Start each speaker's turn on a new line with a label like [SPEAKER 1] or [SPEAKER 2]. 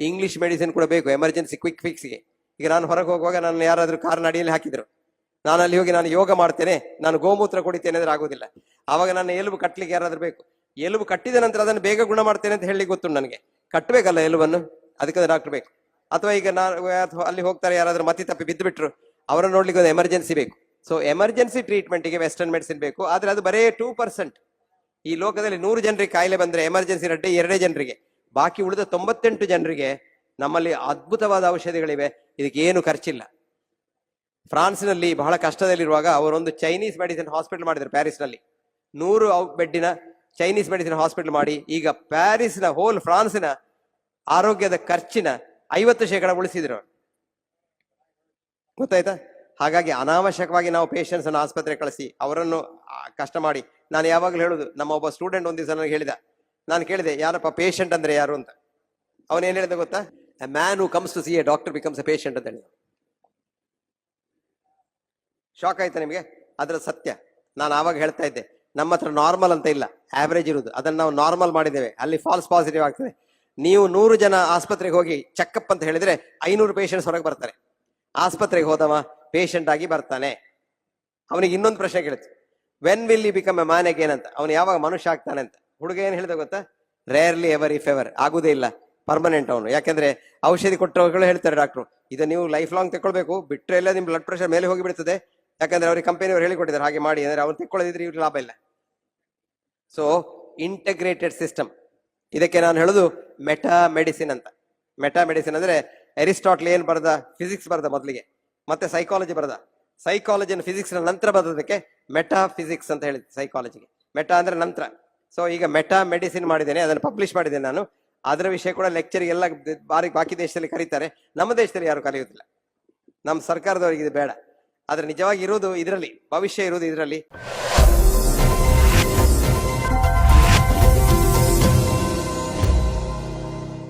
[SPEAKER 1] English medicine ಕೂಡ ಬೇಕು emergency quick ಫಿಕ್ಸ್ಗೆ ಈಗ ನಾನು ಹೊರಗೆ ಹೋಗುವಾಗ ನಾನು ಯಾರಾದ್ರೂ ಕಾರ್ ಅಡಿಯಲ್ಲಿ ಹಾಕಿದ್ರು. ನಾನು ಅಲ್ಲಿ ಹೋಗಿ ನಾನು ಯೋಗ ಮಾಡ್ತೇನೆ, ನಾನು ಗೋಮೂತ್ರ ಕುಡಿತೇನೆ ಅಂದ್ರೆ ಆಗೋದಿಲ್ಲ. ಆವಾಗ ನಾನು ಎಲುಬು ಕಟ್ಟಲಿಕ್ಕೆ ಯಾರಾದ್ರೂ ಬೇಕು. ಎಲುಬು ಕಟ್ಟಿದ ನಂತರ ಅದನ್ನು ಬೇಗ ಗುಣ ಮಾಡ್ತೇನೆ ಅಂತ ಹೇಳಿ ಗೊತ್ತು ನನಗೆ. ಕಟ್ಟಬೇಕಲ್ಲ ಎಲುಬನ್ನು? ಅದಕ್ಕೆ ಡಾಕ್ಟರ್ ಬೇಕು. ಅಥವಾ ಈಗ ನಾನು ಅಲ್ಲಿ ಹೋಗ್ತಾರೆ ಯಾರಾದ್ರೂ ಮತಿ ತಪ್ಪಿ ಬಿದ್ದು ಬಿಟ್ರು ಅವರನ್ನು ನೋಡ್ಲಿಕ್ಕೆ ಒಂದು ಎಮರ್ಜೆನ್ಸಿ ಬೇಕು. ಸೊ ಎಮರ್ಜೆನ್ಸಿ ಟ್ರೀಟ್ಮೆಂಟ್ಗೆ ವೆಸ್ಟರ್ನ್ ಮೆಡಿಸಿನ್ ಬೇಕು. ಆದ್ರೆ ಅದು ಬರೇ ಟೂ ಪರ್ಸೆಂಟ್ ಈ ಲೋಕದಲ್ಲಿ ನೂರು ಜನರಿಗೆ ಕಾಯಿಲೆ ಬಂದ್ರೆ ಎಮರ್ಜೆನ್ಸಿ ರಡ್ಡೆ ಎರಡೇ ಜನರಿಗೆ. ಬಾಕಿ ಉಳಿದ ತೊಂಬತ್ತೆಂಟು ಜನರಿಗೆ ನಮ್ಮಲ್ಲಿ ಅದ್ಭುತವಾದ ಔಷಧಿಗಳಿವೆ. ಇದಕ್ಕೆ ಏನು ಖರ್ಚಿಲ್ಲ. ಫ್ರಾನ್ಸ್ನಲ್ಲಿ ಬಹಳ ಕಷ್ಟದಲ್ಲಿರುವಾಗ ಅವರೊಂದು ಚೈನೀಸ್ ಮೆಡಿಸಿನ್ ಹಾಸ್ಪಿಟಲ್ ಮಾಡಿದ್ರು ಪ್ಯಾರಿಸ್ನಲ್ಲಿ. ನೂರು ಬೆಡ್ಡಿನ ಚೈನೀಸ್ ಮೆಡಿಸಿನ್ ಹಾಸ್ಪಿಟಲ್ ಮಾಡಿ ಈಗ ಪ್ಯಾರಿಸ್ನ ಹೋಲ್ ಫ್ರಾನ್ಸಿನ ಆರೋಗ್ಯದ ಖರ್ಚಿನ ಐವತ್ತು ಶೇಕಡ ಉಳಿಸಿದ್ರು. ಗೊತ್ತಾಯ್ತಾ? ಹಾಗಾಗಿ ಅನಾವಶ್ಯಕವಾಗಿ ನಾವು ಪೇಷಂಟ್ಸ್ ಅನ್ನು ಆಸ್ಪತ್ರೆ ಕಳಿಸಿ ಅವರನ್ನು ಕಷ್ಟ ಮಾಡಿ. ನಾನು ಯಾವಾಗಲೂ ಹೇಳುದು ನಮ್ಮ ಒಬ್ಬ ಸ್ಟೂಡೆಂಟ್ ಒಂದು ನನಗೆ ಹೇಳಿದ ನಾನು ಕೇಳಿದೆ, ಯಾರಪ್ಪ ಪೇಷಂಟ್ ಅಂದ್ರೆ ಯಾರು ಅಂತ? ಅವನು ಏನ್ ಹೇಳಿದ ಗೊತ್ತಾ? A man who comes to see a doctor becomes a patient ಅಂತ ಹೇಳಿದ ಶಾಕ್ ಆಯ್ತಾ ನಿಮಗೆ? ಅದರ ಸತ್ಯ. ನಾನು ಆವಾಗ ಹೇಳ್ತಾ ಇದ್ದೆ, ನಮ್ಮ ಹತ್ರ ನಾರ್ಮಲ್ ಅಂತ ಇಲ್ಲ ಆವರೇಜ್ ಇರುವುದು ಅದನ್ನ ನಾವು ನಾರ್ಮಲ್ ಮಾಡಿದ್ದೇವೆ. ಅಲ್ಲಿ ಫಾಲ್ಸ್ ಪಾಸಿಟಿವ್ ಆಗ್ತದೆ. ನೀವು ನೂರು ಜನ ಆಸ್ಪತ್ರೆಗೆ ಹೋಗಿ ಚೆಕಪ್ ಅಂತ ಹೇಳಿದ್ರೆ ಐನೂರು ಪೇಷಂಟ್ಸ್ ಹೊರಗೆ ಬರ್ತಾರೆ. ಆಸ್ಪತ್ರೆಗೆ ಹೋದವ ಪೇಷಂಟ್ ಆಗಿ ಬರ್ತಾನೆ. ಅವನಿಗೆ ಇನ್ನೊಂದು ಪ್ರಶ್ನೆ ಕೇಳುತ್ತೆ. When will you become a man again ಅಂತ. ಅವನು ಯಾವಾಗ ಮನುಷ್ಯ ಆಗ್ತಾನೆ ಅಂತ. ಹುಡುಗ ಏನ್ ಹೇಳಿದ ಗೊತ್ತಾ? ರೇರ್ಲಿ ಎವರ್ ಇಫ್ ಎವರ್ ಆಗುದೇ ಇಲ್ಲ. ಪರ್ಮನೆಂಟ್ ಅವನು. ಯಾಕಂದ್ರೆ ಔಷಧಿ ಕೊಟ್ಟವರುಗಳು ಹೇಳ್ತಾರೆ ಡಾಕ್ಟ್ರು ಇದು ನೀವು ಲೈಫ್ ಲಾಂಗ್ ತಗೊಳ್ಬೇಕು ಬಿಟ್ಟರೆ ಎಲ್ಲ ನಿಮ್ ಬ್ಲಡ್ ಪ್ರೆಷರ್ ಮೇಲೆ ಹೋಗಿ ಬಿಡ್ತದೆ. ಯಾಕಂದ್ರೆ ಅವ್ರಿಗೆ ಕಂಪನಿಯವರು ಹೇಳಿಕೊಟ್ಟಿದ್ದಾರೆ, ಹಾಗೆ ಮಾಡಿ. ಅಂದ್ರೆ ಅವ್ರು ತಿಳ್ಕೊಳ್ಳೋದಿದ್ರೆ ಇವ್ರಿಗೆ ಲಾಭ ಇಲ್ಲ. ಸೊ ಇಂಟಗ್ರೇಟೆಡ್ ಸಿಸ್ಟಮ್ ಇದಕ್ಕೆ ನಾನು ಹೇಳುದು ಮೆಟಾ ಮೆಡಿಸಿನ್ ಅಂತ. ಮೆಟಾ ಮೆಡಿಸಿನ್ ಅಂದ್ರೆ ಅರಿಸ್ಟಾಟ್ಲ್ ಏನ್ ಬರದ? ಫಿಸಿಕ್ಸ್ ಬರದ ಮೊದಲಿಗೆ. ಮತ್ತೆ ಸೈಕಾಲಜಿ ಬರದ. ಸೈಕಾಲಜಿ ಫಿಸಿಕ್ಸ್ ನಂತರ ಬರೋದಕ್ಕೆ ಮೆಟಾ ಫಿಸಿಕ್ಸ್ ಅಂತ ಹೇಳಿದ್ದೆ ಸೈಕಾಲಜಿಗೆ ಮೆಟಾ ಅಂದ್ರೆ ನಂತರ. ಸೊ ಈಗ ಮೆಟಾ ಮೆಡಿಸಿನ್ ಮಾಡಿದ್ದೇನೆ, ಅದನ್ನು ಪಬ್ಲಿಷ್ ಮಾಡಿದ್ದೇನೆ ನಾನು. ಅದರ ವಿಷಯ ಕೂಡ ಲೆಕ್ಚರ್ ಎಲ್ಲ ಬಾರಿ ಬಾಕಿ ದೇಶದಲ್ಲಿ ಕರೀತಾರೆ. ನಮ್ಮ ದೇಶದಲ್ಲಿ ಯಾರು ಕರೆಯುವುದಿಲ್ಲ ನಮ್ಮ ಸರ್ಕಾರದವರಿಗೆ ಇದು ಬೇಡ. ಆದರೆ ನಿಜವಾಗಿ ಇರುವುದು ಇದರಲ್ಲಿ, ಭವಿಷ್ಯ ಇರುವುದು ಇದರಲ್ಲಿ.